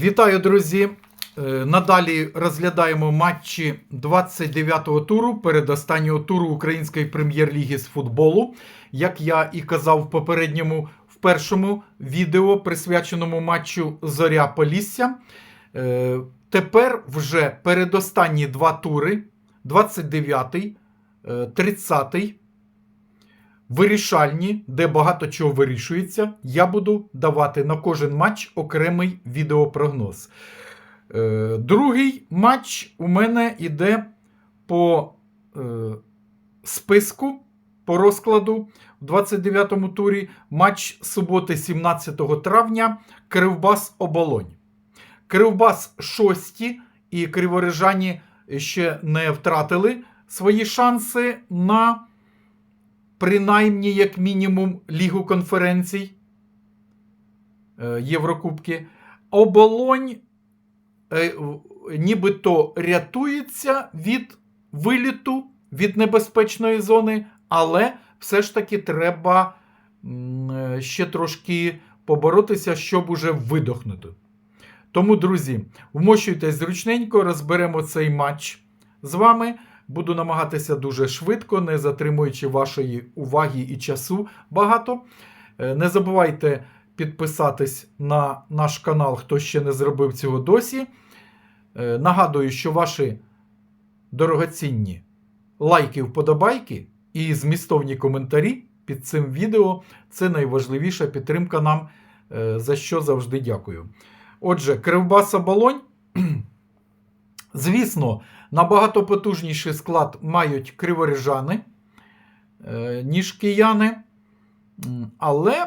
Вітаю, друзі! Е, Надалі розглядаємо матчі 29-го туру передостаннього туру Української прем'єр-ліги з футболу. Як я і казав в попередньому, в першому відео, присвяченому матчу Зоря Полісся. Е, Тепер вже передостанні два тури: 29-й, е, 30-й. Вирішальні, де багато чого вирішується, я буду давати на кожен матч окремий відеопрогноз. Е, другий матч у мене йде по е, списку, по розкладу в 29-му турі. Матч суботи, 17 травня, Кривбас Оболонь. Кривбас шості і криворижані ще не втратили свої шанси на принаймні, як мінімум, Лігу конференцій е, Єврокубки. Оболонь е, нібито рятується від виліту, від небезпечної зони, але все ж таки треба е, ще трошки поборотися, щоб уже видохнути. Тому, друзі, вмощуйтесь зручненько, розберемо цей матч з вами. Буду намагатися дуже швидко, не затримуючи вашої уваги і часу багато. Е, Не забувайте підписатись на наш канал, хто ще не зробив цього досі. Е, Нагадую, що ваші дорогоцінні лайки, вподобайки і змістовні коментарі під цим відео це найважливіша підтримка нам, е, за що завжди дякую. Отже, Кривбас Оболонь. Звісно, набагато потужніший склад мають криворіжани, е, ніж кияни. Але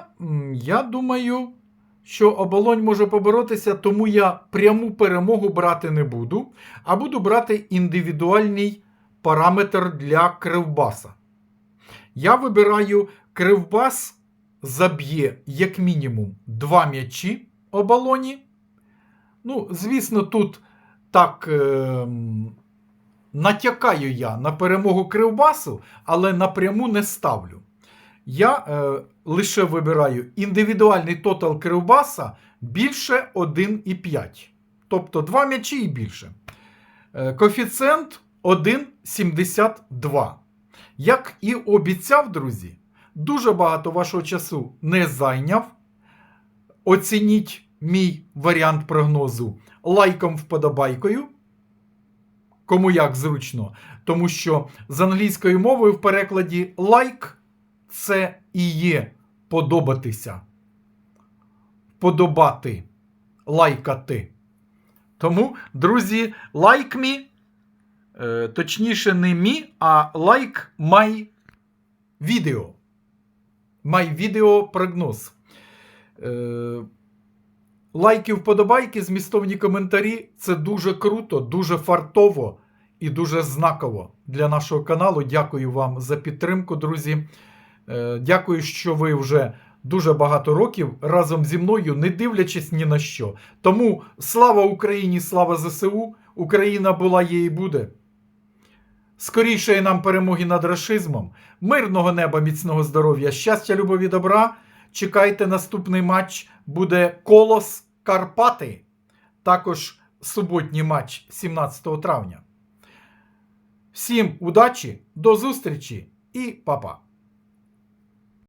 я думаю, що оболонь може поборотися, тому я пряму перемогу брати не буду, а буду брати індивідуальний параметр для кривбаса. Я вибираю кривбас заб'є як мінімум два м'ячі оболоні. Ну, звісно, тут так ем, натякаю я на перемогу Кривбасу, але напряму не ставлю. Я е, лише вибираю індивідуальний тотал Кривбаса більше 1,5. Тобто 2 м'ячі і більше. Е, коефіцієнт 1,72. Як і обіцяв, друзі, дуже багато вашого часу не зайняв. Оцініть мій варіант прогнозу лайком вподобайкою. Кому як зручно. Тому що з англійської мови в перекладі лайк це і є подобатися. Подобати. Лайкати. Тому, друзі, лайк мі. Е, точніше, не мі, а лайк май відео. Май відео прогноз. Лайки, вподобайки, змістовні коментарі це дуже круто, дуже фартово і дуже знаково для нашого каналу. Дякую вам за підтримку, друзі. Е, Дякую, що ви вже дуже багато років разом зі мною, не дивлячись ні на що. Тому слава Україні, слава ЗСУ! Україна була є і буде. Скорішої нам перемоги над рашизмом, мирного неба, міцного здоров'я, щастя, любові, добра. Чекайте наступний матч. Буде Колос Карпати. Також суботній матч 17 травня. Всім удачі, до зустрічі і па-па!